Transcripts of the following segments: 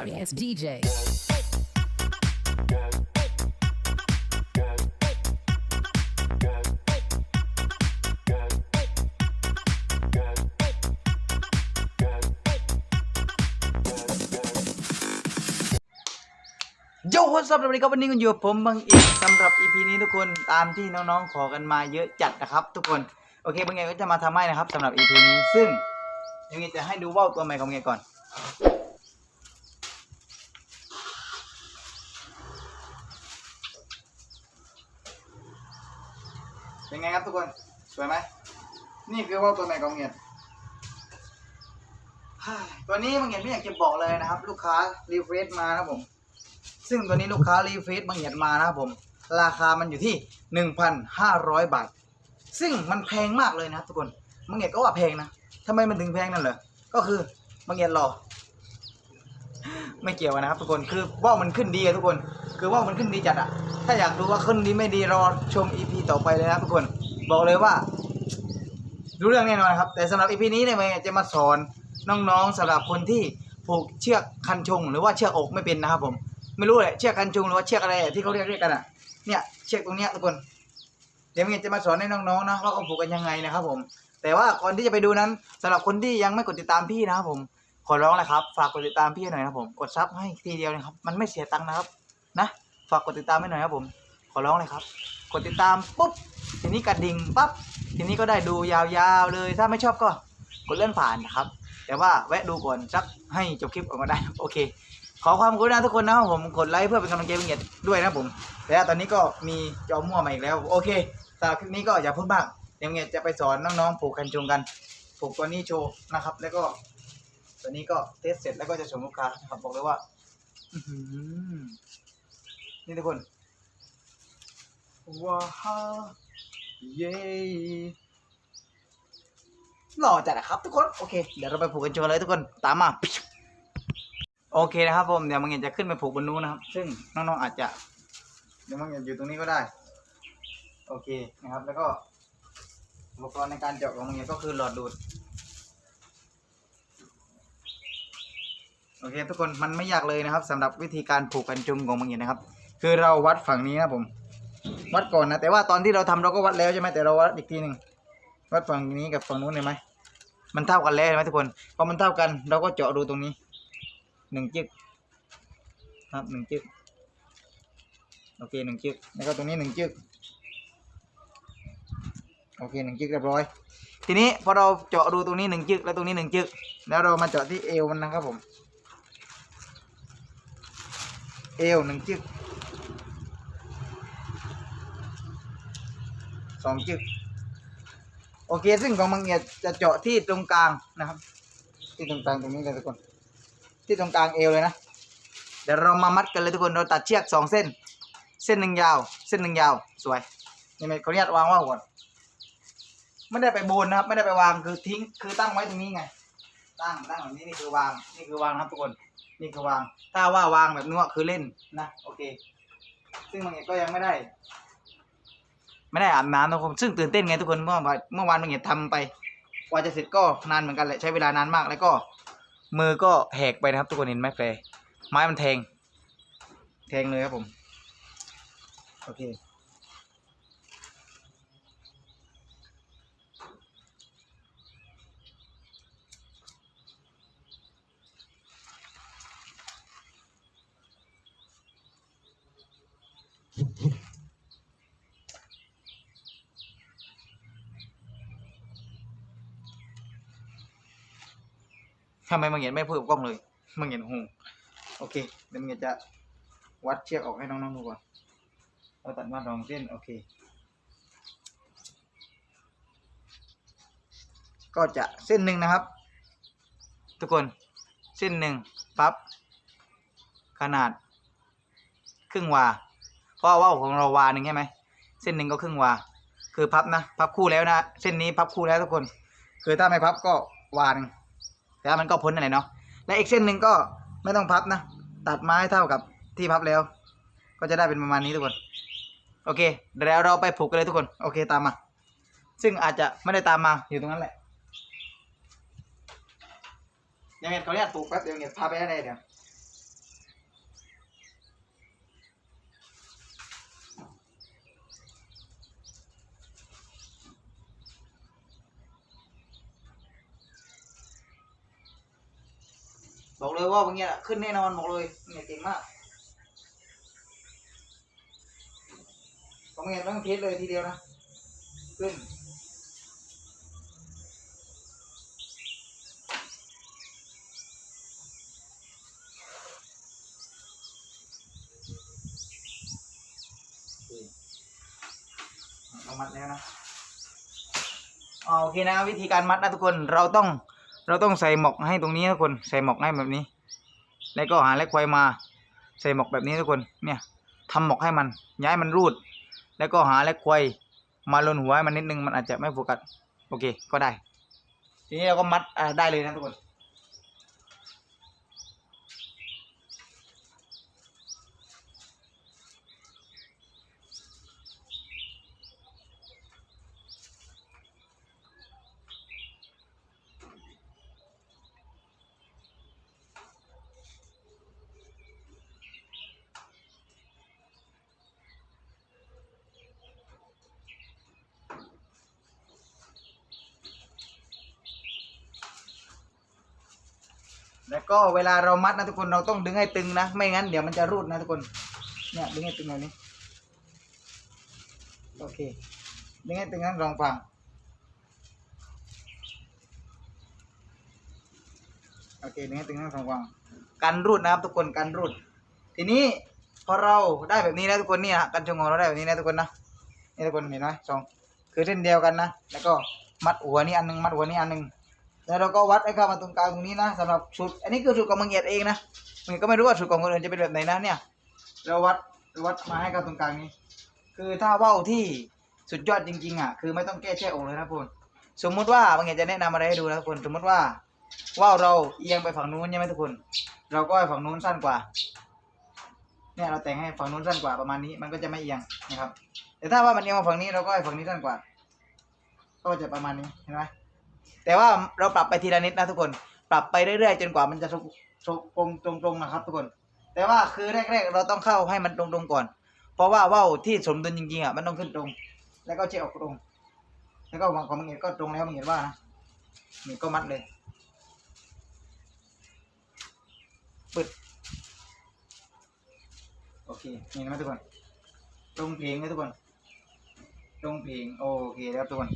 sorry ass DJ. ย่สำหรับวันนี้ครับวันนี้คุณอยู่กับผมบางอีกสำหรับ EP นี้ทุกคนตามที่น้องๆขอกันมาเยอะจัดนะครับ ทุกคนโอเคบางไงก็จะมาทำให้นะครับสำหรับ EP นี้ซึ่งยังไงจะให้ดูว่าวตัวใหม่ของบางไงก่อน เป็นไงครับทุกคน สวยไหม นี่คือว่าวตัวใหม่ของบางไงตัวนี้บางเหียดไม่อยากจะบอกเลยนะครับ ลูกค้ารีเฟรชมานะผม ซึ่งตัวนี้ลูกค้ารีเฟรชบางเหียดมานะครับผม ราคามันอยู่ที่หนึ่งพันห้าร้อยบาท ซึ่งมันแพงมากเลยนะครับทุกคนบางเหียดก็ว่าแพงนะทำไมมันถึงแพงนั่นเหรอ ก็คือบางเหียดรอ ไม่เกี่ยวนะครับทุกคนคือว่าวมันขึ้นดีอะทุกคน คือว่าวมันขึ้นดีจัดอะถ้าอยากดูว่าขึ้นดีไม่ดีรอชม EP ต่อไปเลยนะครับทุกคนบอกเลยว่ารู้เรื่องแน่นอนครับ แต่สำหรับ EP นี้เนี่ยมันจะมาสอนน้องๆสำหรับคนที่ผูกเชือกคันชง หรือว่าเชือกอกไม่เป็นนะครับผม ไม่รู้เลยเชือกคันชงหรือว่าเชือกอะไรที่เขาเรียกเรียกกันอะเนี่ยเชือกตรงเนี้ยทุกคน เดี๋ยวมันจะมาสอนให้น้องๆนะว่าเขาผูกกันยังไงนะครับผม แต่ว่าก่อนที่จะไปดูนั้นสำหรับคนที่ยังไม่กดติดตามพี่นะครับผม ขอร้องเลยครับ ฝากกดติดตามพี่หน่อยนะครับผม กดซับให้ทีเดียวนะครับ มันไม่เสียตังค์นะครับ นะ ฝากกดติดตามให้หน่อยครับผม ขอร้องเลยครับ กดติดตามปุ๊บ ทีนี้กระดิ่งปั๊บ ทีนี้ก็ได้ดูยาวๆเลย ถ้าไม่ชอบก็ กดเลื่อนผ่านนะครับ แต่ว่าแวะดูก่อนสักให้จบคลิปก่อนก็ได้ โอเค ขอความกรุณาทุกคนนะครับผม กดไลค์เพื่อเป็นกำลังใจเป็นเกียรติด้วยนะผมแต่ว่าตอนนี้ก็มีจอมั่วมาอีกแล้ว โอเคสำหรับคลิปนี้ก็อย่าพูดมากเดี๋ยวเงียจะไปสอนน้องๆผูกกันจงกันผูกตัวนี้โชว์นะครับ แล้วก็ ตัวนี้ก็เทสเสร็จแล้วก็จะส่งลูกค้านะครับบอกเลยว่าอนี่ทุกคนว้าวเย้หล่อจัดอะครับทุกคนโอเคเดี๋ยวเราไปผูกกันโชว์เลยทุกคนตามมาโอเคนะครับผมเดี๋ยวมังเงียจะขึ้นไปผูกบนนู้นนะครับ ซึ่งน้องๆอาจจะเดี๋ยวมังเงียอยู่ตรงนี้ก็ได้ โอเคนะครับ แล้วก็อุปกรณ์ในการเจาะของมังเงียก็คือหลอดดูด โอเค ทุกคนมันไม่ยากเลยนะครับสำหรับวิธีการผูกกันจุงของมังเงีนะครับ คือเราวัดฝั่งนี้นะผม วัดก่อนนะแต่ว่าตอนที่เราทำเราก็วัดแล้วใช่ไหมแต่เราวัดอีกทีหนึ่งวัดฝั่งนี้กับฝั่งนู้นเห็นไหมมันเท่ากันแล้วเห็นไหมทุกคนพอมันเท่ากัน เราก็เจาะรูตรงนี้หนึ่งจึกครับหนึ่งจึกโอเคหนึ่งจึกแล้วก็ตรงนี้หนึ่งจึกโอเคหนึ่งจึกเรียบร้อย ทีนี้พอเราเจาะรูตรงนี้หนึ่งจึกแล้วตรงนี้หนึ่งจึก แล้วเรามาเจาะที่เอวมันนะครับผม เอวหนึ่งจึกสองจึกโอเค ซึ่งของบางเอียดจะเจาะที่ตรงกลางนะครับ ที่ตรงกลางตรงนี้เลยทุกคน ที่ตรงกลางเอวเลยนะ เดี๋ยวเรามามัดกันเลยทุกคนเราตัดเชือกสองเส้น เส้นหนึ่งยาว เส้นหนึ่งยาวสวยนี่ไม่ขออนุญาตวางว่าก่อนไม่ได้ไปโบนนะครับ ไม่ได้ไปวางคือทิ้งคือตั้งไว้ตรงนี้ไง ตั้งตั้งแบบนี้นี่คือวางนี่คือวางครับทุกคน นี่คือวาง ถ้าว่าวางแบบนู้นคือเล่นนะโอเค ซึ่งบางเอียดก็ยังไม่ได้ ไม่ได้อาบน้ำทุกคนซึ่งตื่นเต้นไงทุกคนเมื่อวานเมื่อวานบางอย่างทำไปกว่าจะเสร็จก็นานเหมือนกันแหละใช้เวลานานมากแล้วก็ มือก็แหกไปนะครับ ทุกคนเห็นไหมแผลไม้มันแทง แทงเลยครับผม โอเค ทำไมบางเหียนไม่พูดกับกล้องเลยบางเหียนหงโอเคเดี๋ยวบางเหียนจะวัดเชือกออกให้น้องๆดูก่อนเราตัดมาสองเส้นโอเค ก็จะเส้นหนึ่งนะครับ ทุกคนเส้นหนึ่งปั๊บขนาด ครึ่งวาเพราะว่าของเราวาหนึ่งใช่ไหมเส้นหนึ่งก็ครึ่งวาคือพับนะ พับคู่แล้วนะ เส้นนี้พับคู่แล้วทุกคน คือถ้าไม่พับก็วาหนึ่ง แต่ว่ามันก็พ้นอะไรเนาะและอีกเส้นหนึ่งก็ไม่ต้องพับนะตัดไม้เท่ากับที่พับแล้ว ก็จะได้เป็นประมาณนี้ทุกคนโอเคเดี๋ยวเราไปผูกกันเลยทุกคนโอเคตามมา ซึ่งอาจจะไม่ได้ตามมาอยู่ตรงนั้นแหละยังไงเขาเรียกผูกแป๊บเดียวเงียพาไปได้เดี๋ยว บอกเลยว่าบางอย่างขึ้นแน่นอนบอกเลยบางอย่างเก่งมากบางอย่างต้องเทสเลยทีเดียวนะ ขึ้นเอามัดแล้วนะโอเคนะวิธีการมัดนะทุกคนเราต้อง เราต้องใส่หมอกให้ตรงนี้นะทุกคนใส่หมอกให้แบบนี้ แล้วก็หาเล็กควายมา ใส่หมอกแบบนี้ทุกคนเนี่ยทำหมอกให้มัน ย้ายมันรูด แล้วก็หาเล็กควายมาลนหัวให้มันนิดนึงมันอาจจะไม่โฟกัสโอเคก็ได้ ทีนี้เราก็มัดได้เลยนะทุกคน แล้วก็เวลาเรามัดนะทุกคนเราต้องดึงให้ตึงนะ ไม่งั้นเดี๋ยวมันจะรูดนะทุกคน เนี่ยดึงให้ตึงแบบนี้ โอเค ดึงให้ตึงทั้งสองฝั่งโอเคดึงให้ตึงทั้งสองฝั่งกันรูดนะครับทุกคนกันรูด ทีนี้พอเราได้แบบนี้แล้วทุกคนนี่ยกันชงของเราได้แบบนี้นะทุกคนนะ นี่ทุกคนเห็นไหมสองคือเส้นเดียวกันนะ แล้วก็มัดหัวนี่อันหนึงมัดหัวนี่อันหนึง แล้วเราก็วัดให้เขามาตรงกลางตรงนี้นะสำหรับชุดอันนี้คือชุดของมังเอียดเองนะมังก็ไม่รู้ว่าชุดของคนอื่นจะเป็นแบบไหนนะเนี่ยเราวัดวัดมาให้เข้าตรงกลางนี้ คือถ้าว่าวที่สุดยอดจริงๆอะคือไม่ต้องแก้แช่อกเลยนะคุณสมมุติว่าบางอย่างจะแนะนำอะไรให้ดูนะทุกคนสมมติว่าว่าวเราเอียงไปฝั่งนู้นใช่ไหมทุกคน เราก็ให้ฝั่งนู้นสั้นกว่า เนี่ยเราแต่งให้ฝั่งนู้นสั้นกว่าประมาณนี้ มันก็จะไม่เอียงนะครับ แต่ถ้าว่ามันเอียงมาฝั่งนี้เราก็ให้ฝั่งนี้สั้นกว่า ก็จะประมาณนี้เห็นไหม แต่ว่าเราปรับไปทีละนิดนะทุกคน ปรับไปเรื่อยๆ จนกว่ามันจะตรงตรงตรงๆนะครับทุกคน แต่ว่าคือแรก ๆ เราต้องเข้าให้มันตรงๆก่อน เพราะว่าว่าวที่สมดุลจริงๆอะมันต้องขึ้นตรง แล้วก็เช็คออกตรง แล้วก็วางของมังเงียก็ตรงแล้วมังเงียว่านะนี่ก็มัดเลยปึ๊ดโอเคนี่นะทุกคนตรงเพลงนะทุกคนตรงเพลงโอเคแล้วทุกคน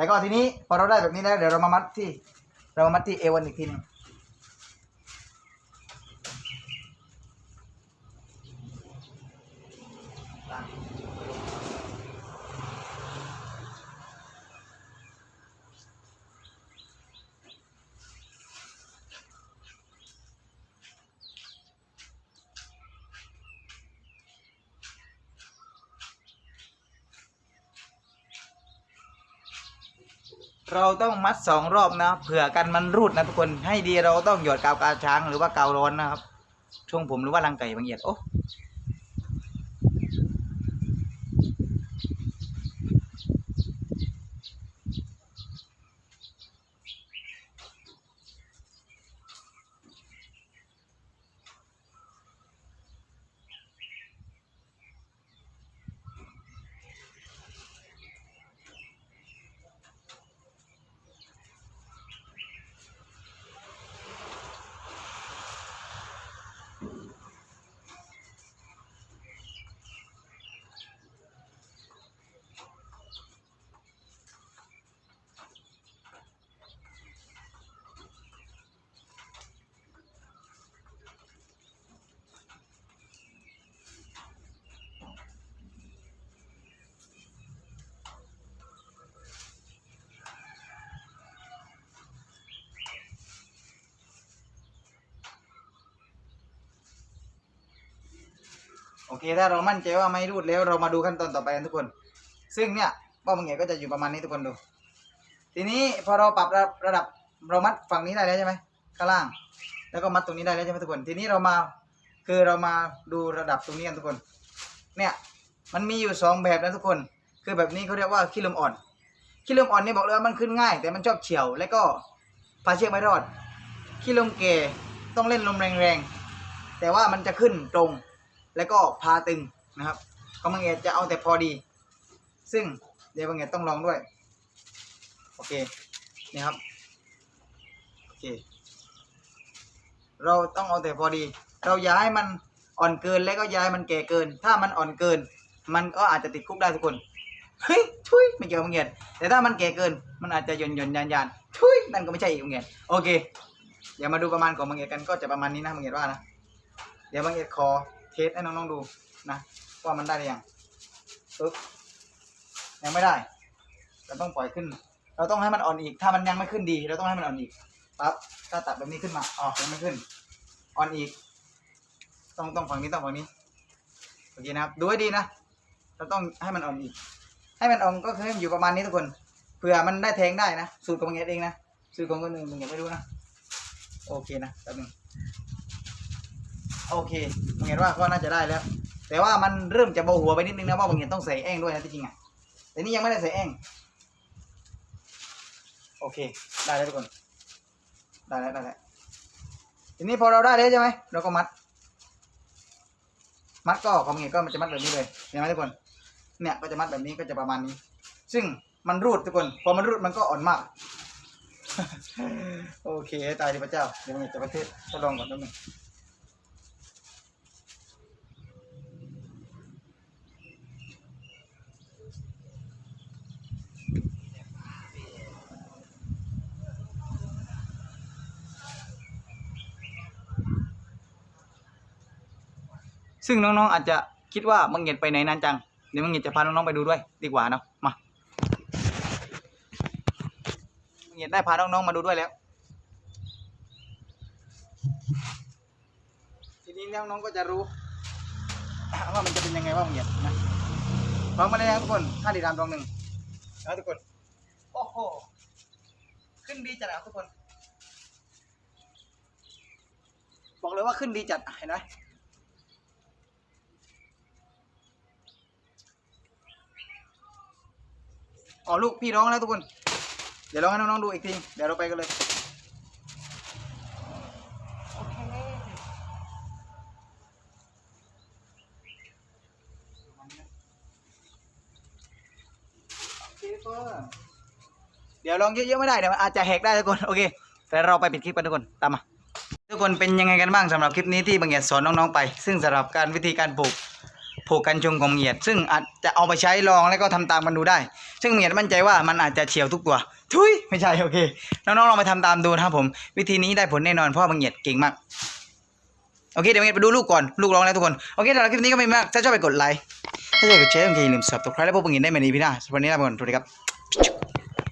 แล้วก็ทีนี้พอเราได้แบบนี้แล้วเดี๋ยวเรามามัดที่ เรามามัดที่เอวันอีกทีหนึง เราต้องมัดสองรอบนะเผื่อกันมันรูดนะทุกคนให้ดีเราต้องหยอดกาวกาช้างหรือว่ากาวร้อนนะครับช่วงผมหรือว่ารังไก่บางเอียดโอ้ โอเค ถ้าเรามั่นใจว่าไม่รูดแล้วเรามาดูขั้นตอนต่อไปกันทุกคน ซึ่งเนี่ยว่าบางเอียก็จะอยู่ประมาณนี้ทุกคนดู ทีนี้พอเราปรับระระดับเรามัดฝั่งนี้ได้แล้วใช่ไหมข้างล่าง แล้วก็มัดตรงนี้ได้แล้วใช่ไหมทุกคน ทีนี้เรามาคือเรามาดูระดับตรงนี้กันทุกคน เนี่ยมันมีอยู่สองแบบนะทุกคน คือแบบนี้เขาเรียกว่าขี้ลมอ่อนขี้ลมอ่อนนี่บอกเลยว่ามันขึ้นง่าย แต่มันชอบเฉียว แล้วก็พาเชือกไม่รอดขี้ลมเกต้องเล่นลมแรงๆแต่ว่ามันจะขึ้นตรง แล้วก็พาตึงนะครับของบางเอจะเอาแต่พอดี ซึ่งเดี๋ยวบางเอต้องลองด้วย โอเคนี่ครับโอเคเราต้องเอาแต่พอดี เราอย่าให้มันอ่อนเกินแล้วก็อย่าให้มันแก่เกิน ถ้ามันอ่อนเกิน มันก็อาจจะติดคุกได้ทุกคนเฮ้ยทุยไม่เกี่ยวกับมึงเงียแต่ถ้ามันแก่เกิน มันอาจจะหย่อนหย่อนยานยานทุยนั่นก็ไม่ใช่อีกมึงเงียโอเคเดี๋ยวมาดูประมาณของมึงเงียกันก็จะประมาณนี้นะมึงเงียว่านะเดี๋ยวมึงเงียดขอ เทสให้น้องๆดูนะว่ามันได้หรือยังปึ๊บยังไม่ได้ เราต้องปล่อยขึ้น เราต้องให้มันอ่อนอีก ถ้ามันยังไม่ขึ้นดี เราต้องให้มันอ่อนอีกปั๊บถ้าตัดแบบนี้ขึ้นมาอ๋อยังไม่ขึ้น อ่อนอีก ต้องต้องฝั่งนี้ต้องฝั่งนี้โอเคนะครับ ดูให้ดีนะ เราต้องให้มันอ่อนอีก ให้มันอ่อนก็คือให้มันอยู่ประมาณนี้ทุกคน เผื่อมันได้แทงได้นะ สูตรของมึงเองนะ สูตรของคนอื่นมึงยังไม่รู้นะ โอเคนะแป๊บนึง โอเคมึงเห็นว่าก็น่าจะได้แล้ว แต่ว่ามันเริ่มจะเบาหัวไปนิดนึงนะว่ามึงเห็นต้องใส่แองด้วยนะที่จริงอะแต่นี่ยังไม่ได้ใส่แองโอเค ได้แล้วทุกคน ได้แล้วได้แล้วทีนี้พอเราได้แล้วใช่ไหมเราก็มัด มัดก็ของเงี้ก็มันจะมัดแบบนี้เลยเห็นไหมทุกคน เนี่ยก็จะมัดแบบนี้ก็จะประมาณนี้ ซึ่งมันรูดทุกคน พอมันรูดมันก็อ่อนมาก โอเคตายดิพระเจ้า เดี๋ยวมันจะประเทศทดลองก่อนนิดนึง ซึ่งน้องๆอาจจะคิดว่ามังเงียดไปไหนนานจัง เดี๋ยวมังเงียดจะพาน้องๆไปดูด้วย ดีกว่าเนาะ มามังเงียดได้พาน้องๆมาดูด้วยแล้ว ทีนี้น้องๆก็จะรู้ว่ามันจะเป็นยังไงว่ามังเงียดนะพร้อมมาเลยนะทุกคนห้าดีดามตรงหนึ่งแล้วทุกคน โอ้โห ขึ้นดีจัดอะทุกคน บอกเลยว่าขึ้นดีจัดเห็นไหม อ๋อลูกพี่ร้องแล้วทุกคน เดี๋ยวร้องให้น้องๆดูอีกที เดี๋ยวเราไปกันเลยโอเคโอเคเดี๋ยวลองเยอะๆไม่ได้เดี๋ยวอาจจะแหกได้ทุกคนโอเคแต่เราไปปิดคลิปกันทุกคนตามมาทุกคนเป็นยังไงกันบ้างสำหรับคลิปนี้ที่บางเหียดสอนน้องๆไป ซึ่งสำหรับการวิธีการปลูก ผูกกันชงของเหยียด ซึ่งอาจจะเอาไปใช้ลองแล้วก็ทำตามกันดูได้ ซึ่งเหยียดมั่นใจว่ามันอาจจะเฉียวทุกตัว ทุยไม่ใช่โอเค น้องๆลองไปทำตามดูนะครับผม วิธีนี้ได้ผลแน่นอนเพราะบางเหยียดเก่งมาก โอเคเดี๋ยวเหยียดไปดูลูกก่อน ลูกร้องแล้วทุกคน โอเคสำหรับคลิปนี้ก็ไม่มาก ถ้าชอบไปกดไลค์ ถ้าชอบกดแชร์โอเคอย่าลืมสับตกใครแล้วพบกันใหม่ในพีหน้าสำหรับวันนี้ลาไปก่อนสวัสดีครับ